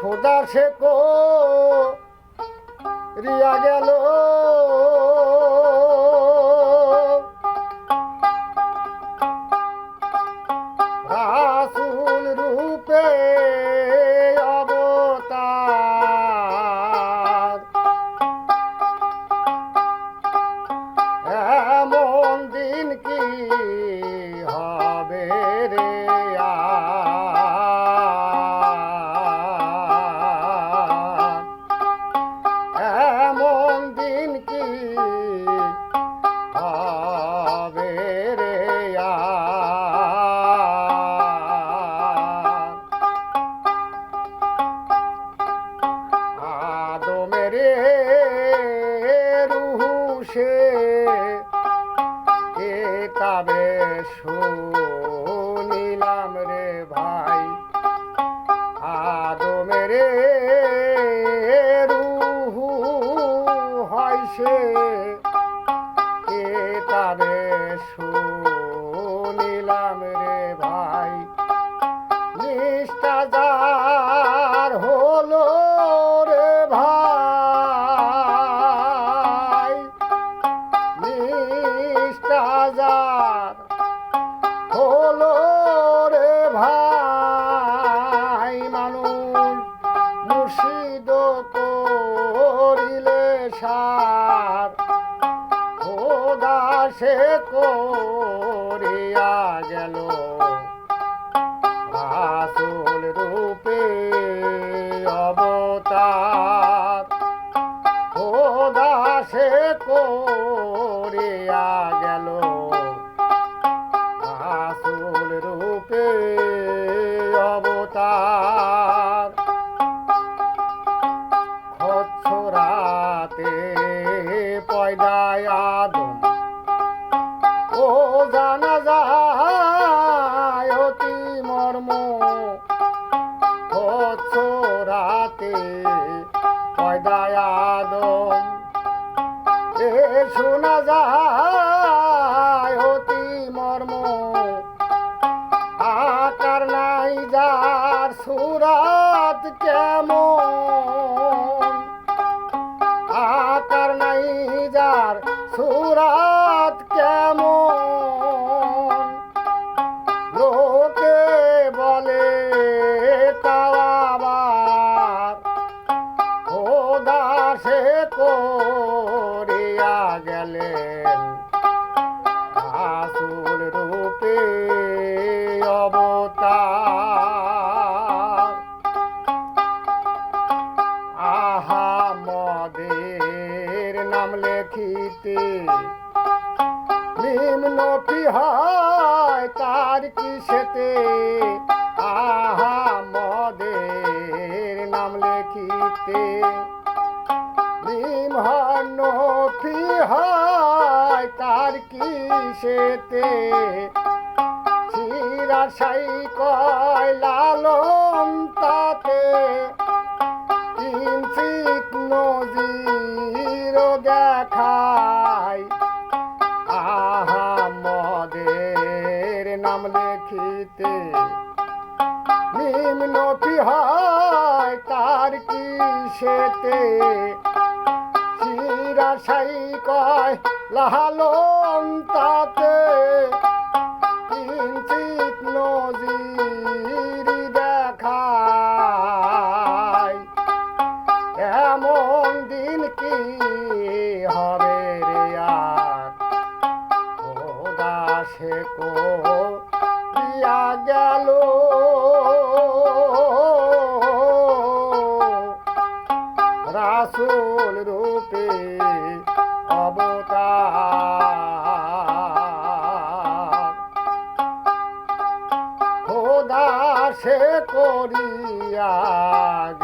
খোদা সে কো রিয়া গেল। রাসুল রূপে শুনিলাম সে করিয়া গেল রাসুল রূপে অবতার। খোদা সে করিয়া গেল রাসুল রূপে অবতার। খচ্ছরাতে পয়দায় আদম মর্ম রাতে এ শোনা যায় অতি মর্ম। আকার নাই যার সুরাত কেমন। আকার নাই যার সুরাত করিয়া গেলেন। আসুর রূপে অবতার। আহা, মদের নাম লেখিতে নিম্নটি হয় তার কিসেতে? আহা, মদের নাম লেখিতে নিম্নটি হয়, তার কিসেতে? সাই কয়, লালন তাতে। কিঞ্চিত নজির দেখায় আহামদের নাম লেখিতে। নিম্নটি হয়, তার কিসেতে? শিরা সাই কয় তাতে কিঞ্চিত নজির দেখায় এমন দিন কি হবে রে আর? কো খোদা সে করিয়া